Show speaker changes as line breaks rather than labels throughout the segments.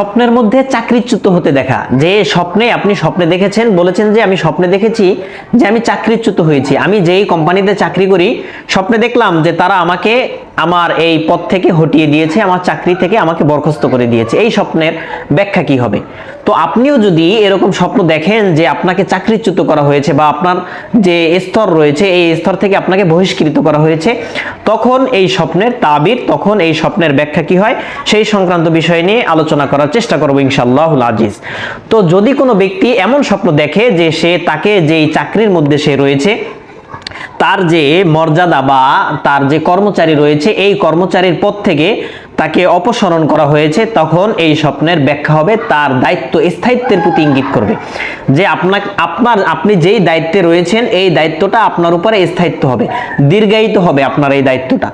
স্বপ্নের মধ্যে চাকরিচ্যুত হতে দেখা। যে স্বপ্নে আপনি স্বপ্নে দেখেছেন, বলেছেন যে আমি স্বপ্নে দেখেছি যে আমি চাকরিচ্যুত হয়েছি। আমি যেই কোম্পানিতে চাকরি করি, স্বপ্নে দেখলাম যে তারা আমাকে আমার এই পদ থেকে হটিয়ে দিয়েছে, আমার চাকরি থেকে আমাকে বরখাস্ত করে দিয়েছে। এই স্বপ্নের ব্যাখ্যা কি হবে? তো আপনিও যদি এরকম স্বপ্ন দেখেন যে আপনাকে চাকরিচ্যুত করা হয়েছে বা আপনার যে স্তর রয়েছে, এই স্তর থেকে আপনাকে বহিষ্কৃত করা হয়েছে, তখন এই স্বপ্নের তাবির, তখন এই স্বপ্নের ব্যাখ্যা কি হয়? সেই সংক্রান্ত বিষয় নিয়ে আলোচনা করার চেষ্টা করব ইনশাআল্লাহুল আজিজ। তো যদি কোনো ব্যক্তি এমন স্বপ্ন দেখে যে সে তাকে যেই চাকরির মধ্যে সে রয়েছে তার যে মর্যাদা বা তার যে কর্মচারী রয়েছে, এই কর্মচারীর পদ থেকে তাকে অপসারণ করা হয়েছে। তখন এই স্বপ্নের ব্যাখ্যা হবে, তার দায়িত্ব স্থায়িত্বের প্রতি ইঙ্গিত করবে। যে আপনার আপনার, আপনি যেই দায়িত্বে রয়েছেন, এই দায়িত্বটা আপনার উপরে স্থায়িত্ব হবে, দীর্ঘায়িত হবে আপনার এই দায়িত্বটা।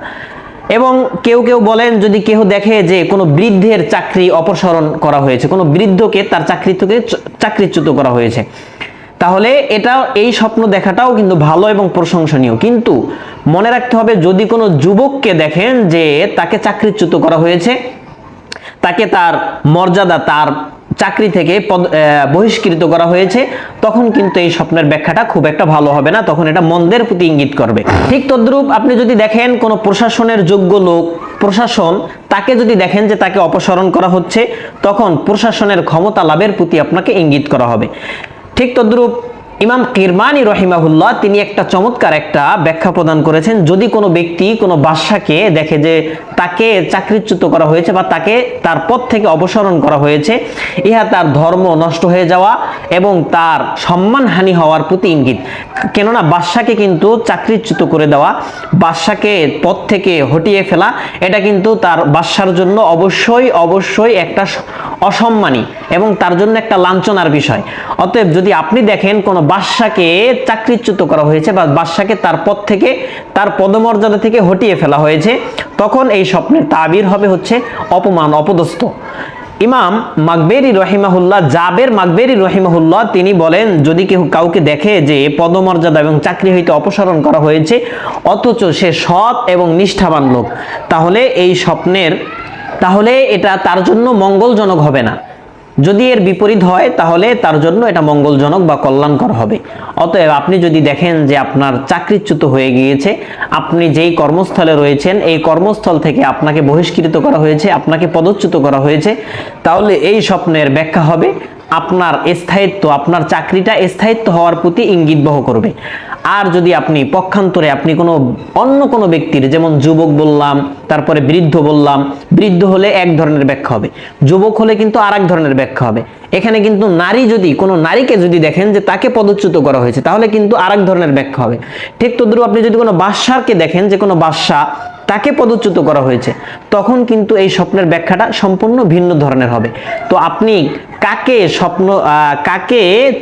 এবং কেউ কেউ বলেন, যদি কেউ দেখে যে কোনো বৃদ্ধের চাকরি অপসারণ করা হয়েছে, কোনো বৃদ্ধকে তার চাকরি থেকে চাকরিচ্যুত করা হয়েছে। তাহলে এটা, এই স্বপ্ন দেখাটাও কিন্তু ভালো এবং প্রশংসনীয়। কিন্তু মনে রাখতে হবে, যদি কোনো যুবককে দেখেন যে তাকে চাকরিচ্যুত করা হয়েছে, তাকে তার মর্যাদা, তার চাকরি থেকে পদ বহিষ্কৃত করা হয়েছে, তখন কিন্তু এই স্বপ্নের ব্যাখ্যাটা খুব একটা ভালো হবে না, তখন এটা মন্দের প্রতি ইঙ্গিত করবে। ঠিক তদ্রূপ আপনি যদি দেখেন কোনো প্রশাসনের যোগ্য লোক, প্রশাসন তাকে যদি দেখেন যে তাকে অপসারণ করা হচ্ছে, তখন প্রশাসনের ক্ষমতা লাভের প্রতি আপনাকে ইঙ্গিত করা হবে। ঠিক তদ্রূপ ইমাম কিরমানি রহিমাহুল্লাহ তিনি একটা চমৎকার একটা ব্যাখ্যা প্রদান করেছেন। যদি কোনো ব্যক্তি কোনো বাদশাকে দেখে যে তাকে চাকরিচ্যুত করা হয়েছে বা তাকে তার পদ থেকে অপসারণ করা হয়েছে, ইহা তার ধর্ম নষ্ট হয়ে যাওয়া এবং তার সম্মানহানি হওয়ার প্রতি ইঙ্গিত। কেননা বাদশাকে কিন্তু চাকরিচ্যুত করে দেওয়া, বাদশাকে পদ থেকে হটিয়ে ফেলা, এটা কিন্তু তার বাদশার জন্য অবশ্যই অবশ্যই একটা অসম্মানী এবং তার জন্য একটা লাঞ্ছনার বিষয়। অতএব যদি আপনি দেখেন কোনো বাদশাকে চাকরিচ্যুত করা হয়েছে বা বাদশাকে তার পদ থেকে, তার পদমর্যাদা থেকে হটিয়ে ফেলা হয়েছে, তখন এই স্বপ্নের তাবির হবে হচ্ছে অপমান, অপদস্থ। ইমাম মাকবেরি রহিমাহুল্লাহ, জাবের মাকবেরি রহিমাহুল্লাহ, তিনি বলেন, যদি কেউ কাউকে দেখে যে পদমর্যাদা এবং চাকরি হইতে অপসারণ করা হয়েছে, অথচ সে সৎ এবং নিষ্ঠাবান লোক, তাহলে এই স্বপ্নের তাহলে এটা তার জন্য মঙ্গলজনক হবে না। যদি এর বিপরীত হয়, তাহলে তার জন্য এটা মঙ্গলজনক বা কল্যাণকর হবে। অতএব আপনি যদি দেখেন যে আপনার চাকরিচ্যুত হয়ে গিয়েছে, আপনি যেই কর্মস্থলে রয়েছেন, এই কর্মস্থল থেকে আপনাকে বহিষ্কৃত করা হয়েছে, আপনাকে পদচ্যুত করা হয়েছে, তাহলে এই স্বপ্নের ব্যাখ্যা হবে, আপনার স্থায়িত্ব, আপনার চাকরিটা স্থায়িত্ব হওয়ার প্রতি ইঙ্গিতবহ করবে। আর যদি আপনি পক্ষান্তরে আপনি কোনো অন্য কোনো ব্যক্তির, যেমন যুবক বললাম, তারপরে বৃদ্ধ বললাম, বৃদ্ধ হলে এক ধরনের ব্যাখ্যা হবে। যুবক হলে কিন্তু আর ধরনের ব্যাখ্যা হবে। এখানে কিন্তু নারী যদি, কোনো নারীকে যদি দেখেন যে তাকে পদচ্যুত করা হয়েছে, তাহলে কিন্তু আর ধরনের ব্যাখ্যা হবে। ঠিক তদ্রুপ আপনি যদি কোনো বাদশাকে দেখেন যে কোনো বাদশা তাকে পদচ্যুত করা হয়েছে, তখন কিন্তু এই স্বপ্নের ব্যাখ্যাটা সম্পূর্ণ ভিন্ন ধরনের হবে। তো আপনি কাকে স্বপ্ন কাকে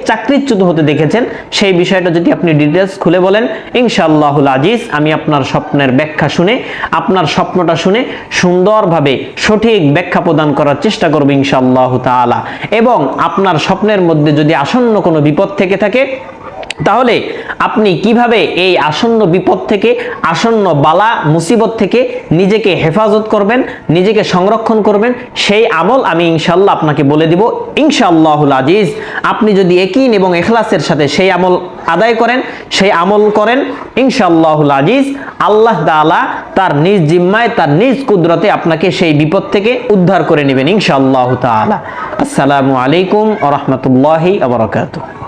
চাকরিচ্যুত হতে দেখেছেন, সেই বিষয়টা যদি আপনি ডিটেলস খুলে বলেন, ইনশাআল্লাহুল আজিজ, আমি আপনার স্বপ্নের ব্যাখ্যা শুনে, আপনার স্বপ্নটা শুনে সুন্দরভাবে সঠিক ব্যাখ্যা প্রদান করার চেষ্টা করব ইনশাআল্লাহ তাআলা। এবং আপনার স্বপ্নের মধ্যে যদি আসন্ন কোনো বিপদ থেকে থাকে তাহলে আপনি কীভাবে এই আসন্ন বিপদ থেকে, আসন্ন বালা, মুসিবত থেকে নিজেকে হেফাজত করবেন, নিজেকে সংরক্ষণ করবেন, সেই আমল আমি ইনশাল্লাহ আপনাকে বলে দিব। ইনশাআল্লাহুল আজিজ, আপনি যদি একিন এবং এখলাসের সাথে সেই আমল আদায় করেন, সেই আমল করেন, ইনশাআল্লাহুল আজিজ, আল্লাহ তাআলা তার নিজ জিম্মায়, তার নিজ কুদরতে আপনাকে সেই বিপদ থেকে উদ্ধার করে নেবেন, ইনশাআল্লাহ তাআলা। আসসালামু আলাইকুম ওয়া বারাকাতুহু।